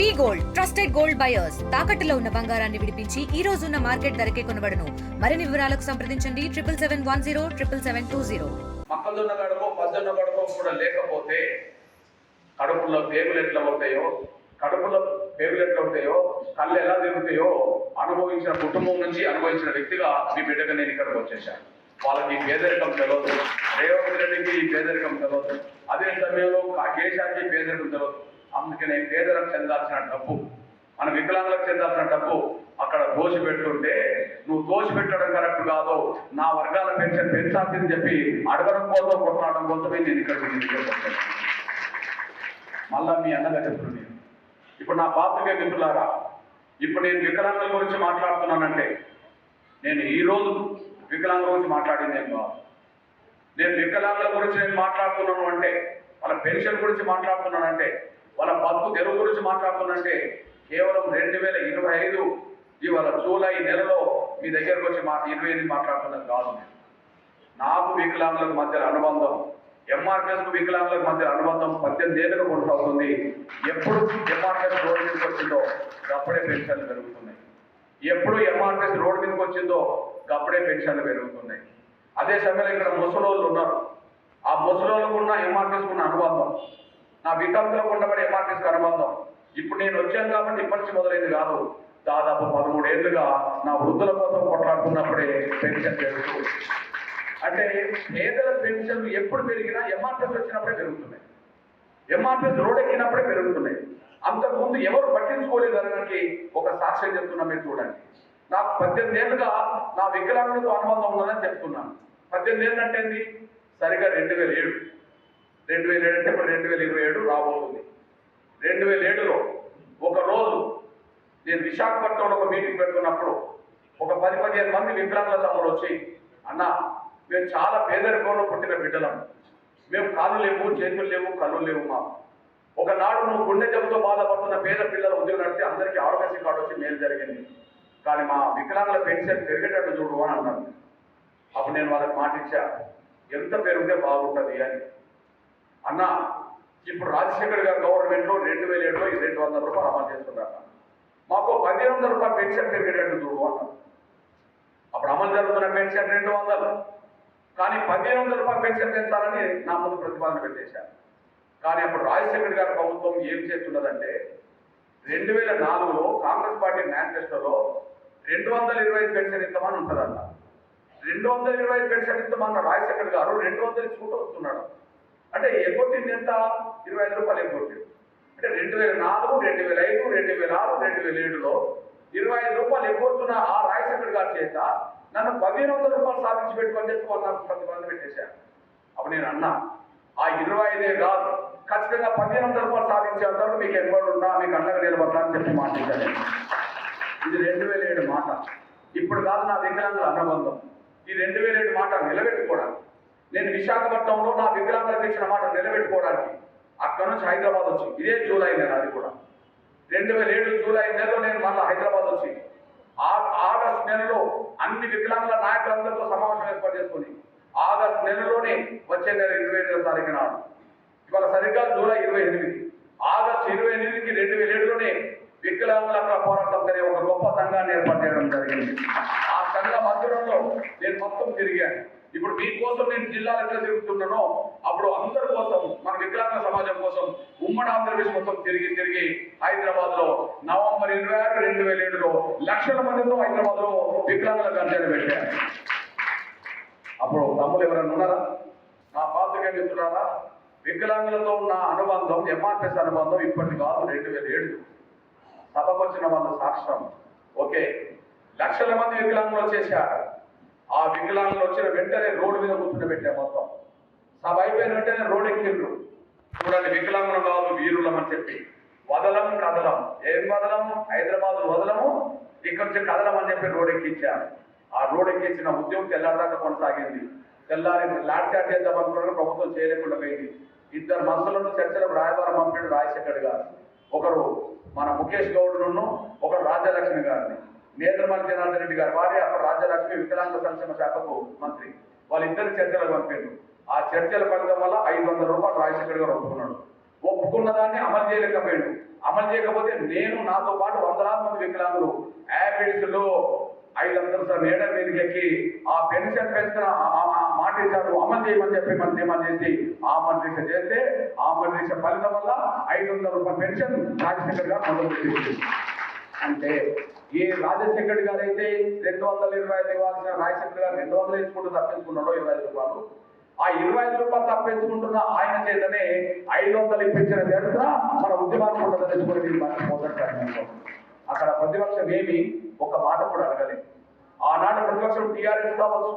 V Gold trusted gold buyers తాకట్టులో ఉన్న బంగారాన్ని విడిపించి ఈ రోజు ఉన్న మార్కెట్ ధరకే కొనబడను. మరిన్ని వివరాలకు సంప్రదించండి triple seven one zero triple seven two zero. మక్కలున్న కడుపు పద్దున్న కడుపు కూడా లేకపోతే కడుపులో పేగులు ఎట్లా ఉంటాయో కడుపులో పేగులు ఎట్లా ఉంటాయో కళ్ళు ఎలా తిరుగుతాయో అనుభవించిన కుటుంబం నుంచి అనుభవించిన వ్యక్తిగా మీ బిడ్డగా నేను ఇక్కడికి వచ్చేసాను వాళ్ళకి పేదరికం తెలియదు రేవంత్ రెడ్డికి పేదరికం తెలియదు అదే సమయంలో కాకేశానికి పేదరికం తెలియదు అందుకనే పేదలకు చెందాల్సిన డబ్బు మన వికలాంగులకు చెందాల్సిన డబ్బు అక్కడ దోషి పెట్టుంటే నువ్వు దోషి పెట్టడం కరెక్ట్ కాదు. నా వర్గాల పెన్షన్ పెంచాల్సిందని చెప్పి అడగడం కోసం కొట్లాడడం కోసమే నేను ఇక్కడ మళ్ళా మీ అన్నగా చెప్తున్నాను నేను. ఇప్పుడు నా పాత్రికే మిత్రులారా ఇప్పుడు నేను వికలాంగుల గురించి మాట్లాడుతున్నానంటే నేను ఈరోజు రోజు వికలాంగుల గురించి మాట్లాడింది నేను కాదు. నేను వికలాంగుల గురించి నేను మాట్లాడుతున్నాను అంటే వాళ్ళ పెన్షన్ గురించి మాట్లాడుతున్నానంటే మన పద్దు తెరువు గురించి మాట్లాడుతున్నానంటే కేవలం రెండు వేల ఇరవై ఐదు ఇవాళ జూలై నెలలో మీ దగ్గరకు వచ్చి మా ఇరవై ఎనిమిది మాట్లాడుతున్నది కాదు. నేను. నాకు వికలాంగులకు మధ్య అనుబంధం ఎంఆర్ఎస్కు వికలాంగులకు మధ్య అనుబంధం పద్దెనిమిది ఏళ్ళకు కొనసాగుతుంది. ఎప్పుడు ఎంఆర్ఎస్ రోడ్డు మీదకి వచ్చిందో అప్పుడే పెన్షన్లు పెరుగుతున్నాయి. ఎప్పుడు ఎంఆర్ఎస్ రోడ్డు మీదకి వచ్చిందో అప్పుడే పెన్షన్లు పెరుగుతున్నాయి. అదే సమయంలో ఇక్కడ ముసలోళ్ళు ఉన్నారు. ఆ ముసలోళ్ళకు ఉన్న ఎంఆర్ఎస్ ఉన్న అనుబంధం నా వితంతులకు ఉండబడి ఎంఆర్ఎస్ అనుబంధం. ఇప్పుడు నేను వచ్చాను కాబట్టి ఇప్పటి నుంచి మొదలైంది కాదు. దాదాపు పదమూడేళ్ళుగా నా వృద్ధుల కోసం కొట్లాడుతున్నప్పుడే పెన్షన్ పెరుగుతూ అంటే పేదల పెన్షన్లు ఎప్పుడు పెరిగినా ఎంఆర్ఎస్ వచ్చినప్పుడే పెరుగుతున్నాయి. ఎంఆర్టీఎస్ రోడ్ ఎక్కినప్పుడే పెరుగుతున్నాయి. అంతకుముందు ఎవరు పట్టించుకోలేదు అనడానికి ఒక సాక్ష్యం చెప్తున్నా మీరు చూడండి. నాకు పద్దెనిమిది ఏళ్ళుగా నా వికలాంగులతో అనుబంధం ఉందని చెప్తున్నాను. పద్దెనిమిది ఏళ్ళు అంటే ఏంది? సరిగా రెండు వేల ఏడు. రెండు వేల ఏడు అంటే ఇప్పుడు రెండు వేల రెండు వేల ఏడులో ఒక రోజు నేను విశాఖపట్నంలో ఒక మీటింగ్ పెట్టుకున్నప్పుడు ఒక పది పదిహేను మంది వికలాంగుల తమ్ముడు వచ్చి అన్న మేము చాలా పేదరికంలో పుట్టిన బిడ్డలం. మేము కాళ్ళు లేవు చేతులు లేవు కళ్ళు లేవు మాకు. ఒకనాడు నువ్వు గుండె జబ్బుతో బాధపడుతున్న పేద పిల్లలు ఉద్యోగం నడితే అందరికీ ఆరోగ్యశ్రీ కార్డు వచ్చి మేలు జరిగింది. కానీ మా వికలాంగుల పెన్షన్ పెరిగేటట్టు చూడు అని అన్నాను అప్పుడు నేను వాళ్ళకి మాట ఇచ్చా ఎంత పెరిగితే బాగుంటుంది అని. అన్న ఇప్పుడు రాజశేఖర్ గారు గవర్నమెంట్లో రెండు వేల ఏడులో ఈ రెండు వందల రూపాయలు అమలు చేస్తున్నారు మాకు పదిహేను వందల రూపాయలు పెన్షన్ పెరిగేటట్టు చూడు అన్నారు అప్పుడు అమలు జరుగుతున్న పెన్షన్ రెండు వందలు. కానీ పదిహేను వందల రూపాయలు పెన్షన్ పెంచాలని నా ముందు ప్రతిపాదన పెట్టేశారు. కానీ అప్పుడు రాజశేఖర్ గారి ప్రభుత్వం ఏం చేస్తున్నదంటే రెండు వేల నాలుగులో కాంగ్రెస్ పార్టీ మేనిఫెస్టోలో రెండు వందల ఇరవై ఐదు పెన్షన్ ఇస్తామని ఉంటుందన్న రెండు వందల ఇరవై ఐదు పెన్షన్ ఇస్తామన్న రాజశేఖర్ గారు రెండు వందలు ఇచ్చుకుంటూ వస్తున్నాడు. ఎంత? ఇరవై ఐదు రూపాయలు ఎగ్గొట్టింది అంటే రెండు వేల నాలుగు రెండు వేల ఐదు రెండు వేల ఆరు రెండు వేల ఏడులో ఇరవై ఐదు రూపాయలు ఎగ్గొడుతున్న ఆ రాజశేఖర్ గారి చేత నన్ను పదిహేను వందల రూపాయలు సాధించి పెట్టుకొని చెప్పి వాళ్ళు నాకు మంది పెట్టేశాను అప్పుడు నేను అన్నా ఆ ఇరవై ఐదే కాదు ఖచ్చితంగా పదిహేను వందల రూపాయలు సాధించేంత మీకు ఎక్కడ ఉన్నా మీకు అండగా నిలబడతా అని చెప్పి మాట్లాడాను ఇది రెండు వేల ఏడు మాట. ఇప్పుడు కాదు నా వికలాంగుల అనుబంధం ఈ రెండు వేల ఏడు మాట నిలబెట్టుకోవడానికి నేను విశాఖపట్నంలో నా వికలాంగులకు ఇచ్చిన మాట నిలబెట్టుకోవడానికి అక్కడ నుంచి హైదరాబాద్ వచ్చి ఇదే జూలై నెల అది కూడా. రెండు వేల ఏడు జూలై నెలలో నేను మళ్ళీ హైదరాబాద్ వచ్చి ఆ- ఆగస్ట్ నెలలో అన్ని వికలాంగుల నాయకులందరితో సమావేశం ఏర్పాటు చేసుకుని ఆగస్ట్ నెలలోనే వచ్చే నెల ఇరవై ఎనిమిదో తారీఖు నాడు. ఇవాళ సరిగ్గా జూలై ఇరవై ఎనిమిది. ఆగస్ట్ ఇరవై ఎనిమిదికి రెండు వేల ఏడులోనే వికలాంగుల పోరాటం అనే ఒక గొప్ప సంఘాన్ని ఏర్పాటు చేయడం జరిగింది. ఆ సంఘ మధ్యలో నేను మొత్తం తిరిగాను. ఇప్పుడు మీకోసం నేను జిల్లాలు ఎట్లా తిరుగుతున్నానో అప్పుడు అందరి కోసం మన వికలాంగ సమాజం కోసం ఉమ్మడి ఆంధ్రప్రదేశ్ మొత్తం తిరిగి తిరిగి హైదరాబాద్లో నవంబర్ ఇరవై ఆరు రెండు వేల ఏడులో లక్షల మందితో హైదరాబాద్లో వికలాంగుల గర్జన పెట్టారు. అప్పుడు తమ్ములు ఎవరైనా ఉన్నారా? నా పాత్రిక మిత్రులారా వికలాంగులతో ఉన్న అనుబంధం ఎంఆర్ఎస్ అనుబంధం ఇప్పటి కాదు రెండు వేల ఏడు. సభకు వచ్చిన వాళ్ళ సాక్ష్యం. ఓకే. లక్షల మంది వికలాంగులు వచ్చేసారు. ఆ వికలాంగులు వచ్చిన వెంటనే రోడ్డు మీద కూర్చుండబెట్టాం మొత్తం. సభ అయిపోయిన వెంటనే రోడ్ ఎక్కిండ్రు చూడండి వికలాంగులు కాదు వీరులం అని చెప్పి. వదలం కదలం. ఏం వదలము హైదరాబాద్ వదలము ఇక్కడ నుంచి కదలం అని చెప్పి రోడ్ ఎక్కించారు ఆ రోడ్ ఎక్కించిన ఉద్యమం తెల్లారిదాకా కొనసాగింది. తెల్లారి లాడ్ చాట్ చేద్దాం అనుకున్నాను ప్రభుత్వం చేయలేకుండా పోయింది. ఇద్దరు మనసులను చర్చలకు రాయబారం పంపాడు రాజశేఖర్ గారు. ఒకరు మన ముఖేష్ గౌడ్ను ఒకరు రాజ్యలక్ష్మి గారిని. నేత్రమల్ జనార్దన్ రెడ్డి గారు వారి అప్పుడు రాజ్యలక్ష్మి వికలాంగ సంక్షేమ శాఖకు మంత్రి. వాళ్ళిద్దరు చర్చలకు పంపారు ఆ చర్చల ఫలితం వల్ల ఐదు వందల రూపాయలు రాజశేఖర్ గారు ఒప్పుకున్నాడు. ఒప్పుకున్న దాన్ని అమలు చేయలేకపోయాడు. అమలు చేయకపోతే నేను నాతో పాటు వందలాది మంది వికలాంగులు యాపిడ్స్లో ఐదు వందల సార్ మేడ మీదకి ఎక్కి ఆ పెన్షన్ పెంచిన మాట ఇచ్చాడు అమలు చేయమని చెప్పి మనం డిమాండ్ చేసి ఆ దీక్ష చేస్తే ఆ దీక్ష ఫలితం వల్ల ఐదు వందల రూపాయల పెన్షన్ రాజశేఖర్ గారు మొదలు పెట్టింది అంటే ఏ రాజశేఖర్ గారు అయితే రెండు వందల ఇరవై ఐదు ఇవ్వాల్సిన రాజశేఖర్ గారు రెండు వందలు వేసుకుంటూ తప్పించుకున్నాడో ఇరవై ఐదు రూపాయలు. ఆ ఇరవై ఐదు రూపాయలు తప్పించుకుంటున్న ఆయన చేతనే ఐదు వందలు ఇప్పించిన చరిత్ర మన ఉద్యమాన్ని కూడా తెలుసుకుని మీరు మర్చిపోతారు అక్కడ ప్రతిపక్షం ఏమి ఒక మాట కూడా అడగలేదు. ఆనాడు ప్రతిపక్షం టీఆర్ఎస్ కావచ్చు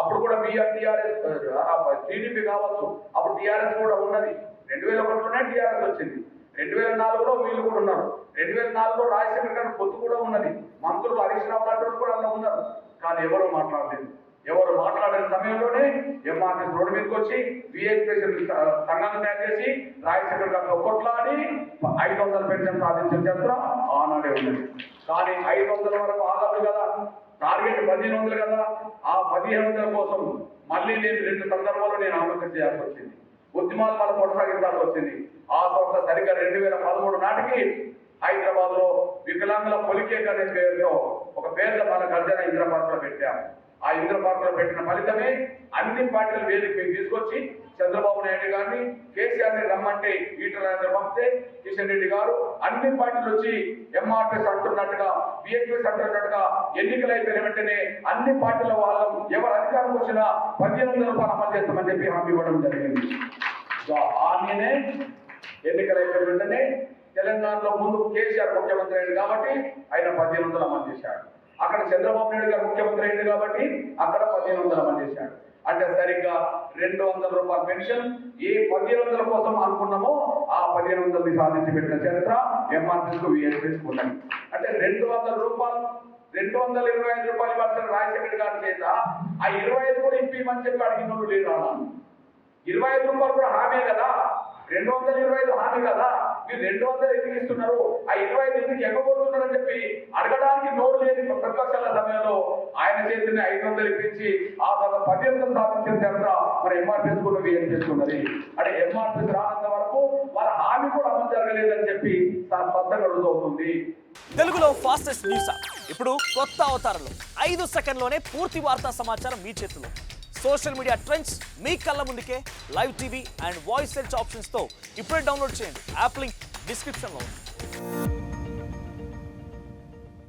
అప్పుడు కూడా బిఆర్ టీఆర్ఎస్ టీడీపీ కావచ్చు అప్పుడు టీఆర్ఎస్ కూడా ఉన్నది. రెండు వేల ఒకటిలోనే టీఆర్ఎస్ వచ్చింది. రెండు వేల నాలుగులో వీళ్ళు కూడా ఉన్నారు. రెండు వేల నాలుగులో రాజశేఖర్ గారి పొత్తు కూడా ఉన్నది. మంత్రులు హరీష్ రావు లాంటి కూడా అందులో ఉన్నారు. కానీ ఎవరు మాట్లాడలేదు. ఎవరు మాట్లాడిన సమయంలోనే ఎంఆర్ఎస్ రోడ్డు మీదకి వచ్చి విఎస్పీ సంఘాన్ని తయారు చేసి రాజశేఖర్ గారితో కొట్లాడి ఐదు వందల పెన్షన్ సాధించిన చరిత్ర ఆనాడే ఉంది కానీ ఐదు వందల వరకు ఆగదు కదా టార్గెట్ పదిహేను వందలు కదా. ఆ పదిహేను వందల కోసం మళ్ళీ నేను రెండు సందర్భాల్లో నేను ఆలోచన చేయాల్సి వచ్చింది. ఉద్యమాలు మనం కొనసాగించాల్సి వచ్చింది. ఆ తర్వాత సరిగ్గా రెండు వేల పదమూడు నాటికి హైదరాబాద్లో వికలాంగుల పొలికేక్ అనే పేరుతో ఒక పేర్ల మన గర్జన ఇంద్ర పార్క్లో ఆ ఇంద్ర పార్క్లో పెట్టిన ఫలితమే అన్ని పార్టీలు వేదిక తీసుకొచ్చి చంద్రబాబు నాయుడు గారిని కేసీఆర్ని రమ్మంటే ఈటల రాజేంద్ర పంపితే కిషన్ రెడ్డి గారు అన్ని పార్టీలు వచ్చి ఎంఆర్ఎస్ అంటున్నట్టుగా బిఎస్ఎస్ అంటున్నట్టుగా ఎన్నికలు అయిపోయిన వెంటనే అన్ని పార్టీల వాళ్ళం ఎవరు అధికారం వచ్చినా పదిహేను రూపాయలు అమలు చేస్తామని చెప్పి హామీ ఇవ్వడం జరిగింది. సో హామీనే ఎన్నికలు అయిపోయిన వెంటనే తెలంగాణలో ముందు కేసీఆర్ ముఖ్యమంత్రి అయ్యాడు కాబట్టి ఆయన పద్దెనిమిది వందలు అమలు చేశాడు. అక్కడ చంద్రబాబు నాయుడు గారు ముఖ్యమంత్రి అయింది కాబట్టి అక్కడ పదిహేను వందల మంది చేశాడు అంటే సరిగ్గా రెండు వందల రూపాయల పెన్షన్ ఏ పదిహేను వందల కోసం అనుకున్నామో ఆ పదిహేను వందలని సాధించి పెట్టిన చరిత్ర ఎంఆర్పీకు విఎస్ఎస్కు ఉన్నాయి అంటే రెండు వందల రూపాయలు రెండు వందల ఇరవై ఐదు రూపాయలు ఇవ్వాల్సిన రాజశేఖర్ గారి చేత ఆ ఇరవై ఐదు కూడా ఇప్పిమని చెప్పి అడిగిన వాళ్ళు లేరు అన్నాను ఇరవై ఐదు రూపాయలు కూడా హామీ కదా? రెండు వందల ఇరవై ఐదు హామీ కదా? మీరు రెండు వందలు ఎందుకు ఇస్తున్నారు. ఆ ఇరవై ఐదు ఎందుకు ఎగ్గబోతున్నారని చెప్పి అడగడానికి నోరు లేని ప్రతిపక్షాల సమయంలో ఆయన చేతిని ఐదు వందలు ఇప్పించి ఆ తర్వాత పది సాధించిన చరిత్ర మరి ఎంఆర్పీఎస్ కూడా ఏం చేస్తున్నది. అంటే ఎంఆర్పీఎస్ రానంత వరకు వాళ్ళ హామీ కూడా అమలు జరగలేదని చెప్పి తన స్పష్టంగా రుజువుతుంది తెలుగులో ఫాస్టెస్ట్ న్యూస్ ఇప్పుడు కొత్త అవతారంలో. ఐదు సెకండ్లోనే పూర్తి వార్తా సమాచారం మీ చేతిలో. సోషల్ మీడియా ట్రెండ్స్ మీ కళ్ళ ముందుకే. Live TV and voice search ఆప్షన్స్తో ఇప్పుడే డౌన్లోడ్ చేయండి. యాప్ లింక్ డిస్క్రిప్షన్లో ఉంది